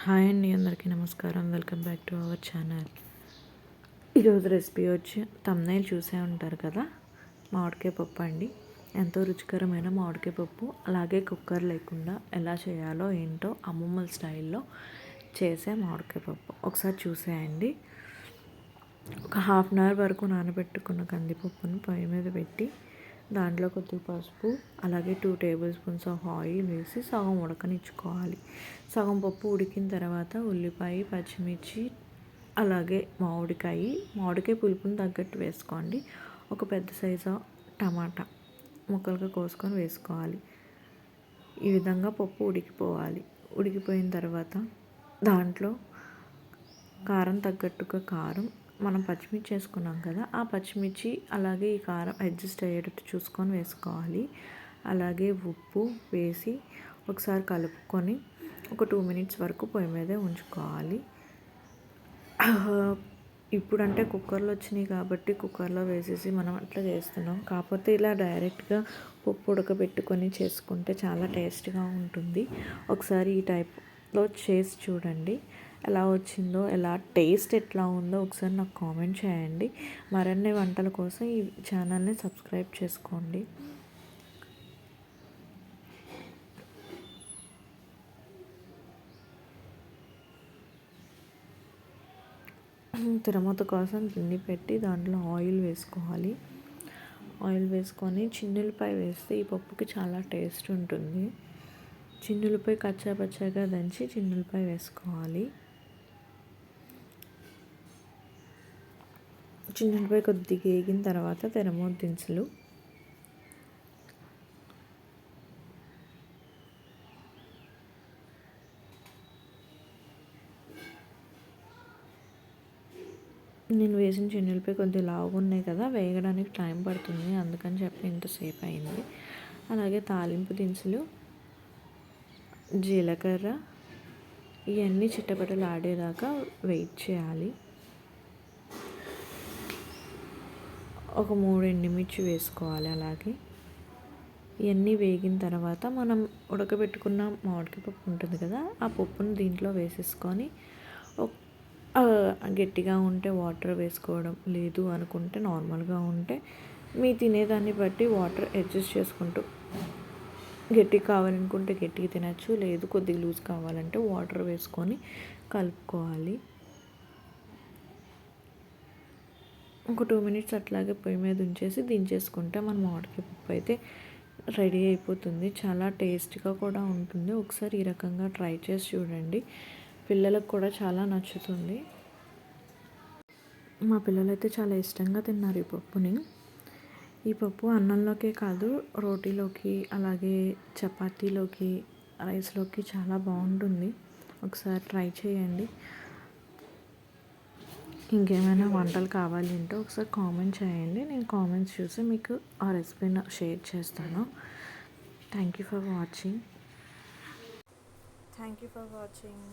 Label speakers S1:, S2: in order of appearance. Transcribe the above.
S1: Hi అండి అందరికీ నమస్కారం. Welcome back to our channel. ఈరోజు రెసిపీ వచ్చి తమ్నైల్ చూసే ఉంటారు కదా? మామిడికాయ పప్పు అండి. ఎంతో రుచికరమైన మామిడికాయ పప్పు. అలాగే కుక్కర్ లేకుండా ఎలా చేయాలో ఏంటో అమ్మమ్మల స్టైల్లో చేసే మామిడికాయ పప్పు. ఒకసారి చూసేయండి. ఒక హాఫ్ అన్ అవర్ వరకు నానబెట్టుకున్న కందిపప్పును పొయ్యి మీద పెట్టి దాంట్లో కొద్దిగా పసుపు అలాగే two tablespoons of oil వేసి సగం ఉడకనిచ్చుకోవాలి. సగం పప్పు ఉడికిన తర్వాత ఉల్లిపాయ పచ్చిమిర్చి అలాగే మామిడికాయ. మామిడికాయ పులుపుని తగ్గట్టు వేసుకోండి. ఒక పెద్ద సైజు టమాటా ముక్కలుగా కోసుకొని వేసుకోవాలి. ఈ విధంగా పప్పు ఉడికిపోవాలి. ఉడికిపోయిన తర్వాత దాంట్లో కారం తగ్గట్టుగా కారం మనం పచ్చిమిర్చి వేసుకున్నాం కదా ఆ పచ్చిమిర్చి అలాగే ఈ కారం అడ్జస్ట్ అయ్యేటట్టు చూసుకొని వేసుకోవాలి. అలాగే ఉప్పు వేసి ఒకసారి కలుపుకొని ఒక టూ మినిట్స్ వరకు పొయ్యి మీదే ఉంచుకోవాలి. ఇప్పుడంటే కుక్కర్లు వచ్చినాయి కాబట్టి కుక్కర్లో వేసేసి మనం అట్లా చేస్తున్నాం. కాకపోతే ఇలా డైరెక్ట్గా పప్పు ఉడకబెట్టుకొని చేసుకుంటే చాలా టేస్ట్గా ఉంటుంది. ఒకసారి ఈ టైప్ లో చేసి చూడండి. ఎలా వచ్చిందో ఎలా టేస్ట్ ఎట్లా ఉందో ఒకసారి నాకు కామెంట్ చేయండి. మరిన్ని వంటల కోసం ఈ ఛానల్ని సబ్స్క్రైబ్ చేసుకోండి. తిరుమత కోసం గిన్నె పెట్టి దాంట్లో ఆయిల్ వేసుకోవాలి. ఆయిల్ వేసుకొని చిన్నులపై వేస్తే ఈ పప్పుకి చాలా టేస్ట్ ఉంటుంది. చిన్నులపై కచ్చాపచ్చాగా దంచి చిన్నులపై వేసుకోవాలి. చిన్నులపై కొద్దిగా వేగిన తర్వాత తెరమో దినుసులు. నేను వేసిన చిన్నులపై కొద్దిగా లావుగా ఉన్నాయి కదా వేగడానికి టైం పడుతుంది అందుకని చెప్పి ఇంతసేపు అయింది. అలాగే తాలింపు దినుసులు. జీలకర్ర ఇవన్నీ చిట్టపట్టలు ఆడేదాకా వెయిట్ చేయాలి. ఒక మూడు ఎండుమిర్చి వేసుకోవాలి అలాగే. ఇవన్నీ వేగిన తర్వాత మనం ఉడకబెట్టుకున్న మామిడికాయ పప్పు ఉంటుంది కదా ఆ పప్పును దీంట్లో వేసేసుకొని గట్టిగా ఉంటే వాటర్ వేసుకోవడం లేదు అనుకుంటే నార్మల్గా ఉంటే మీ తినేదాన్ని బట్టి వాటర్ అడ్జస్ట్ చేసుకుంటూ గట్టి కావాలనుకుంటే గట్టిగా తినచ్చు లేదు కొద్దిగా లూజ్ కావాలంటే వాటర్ వేసుకొని కలుపుకోవాలి. ఒక టూ మినిట్స్ అట్లాగే పొయ్యి మీద ఉంచేసి దించేసుకుంటే మన మామిడికాయ పప్పు అయితే రెడీ అయిపోతుంది. చాలా టేస్ట్గా కూడా ఉంటుంది. ఒకసారి ఈ రకంగా ట్రై చేసి చూడండి. పిల్లలకు కూడా చాలా నచ్చుతుంది. మా పిల్లలైతే చాలా ఇష్టంగా తిన్నారు ఈ పప్పుని. ఈ పప్పు అన్నంలోకే కాదు రోటీలోకి అలాగే చపాతీలోకి రైస్లోకి చాలా బాగుంటుంది. ఒకసారి ట్రై చేయండి. ఇంకేమైనా వంటలు కావాలి అంటే ఒకసారి కామెంట్ చేయండి. నేను కామెంట్స్ చూసి మీకు ఆ రెసిపీని షేర్ చేస్తాను. Thank you for watching thank you for watching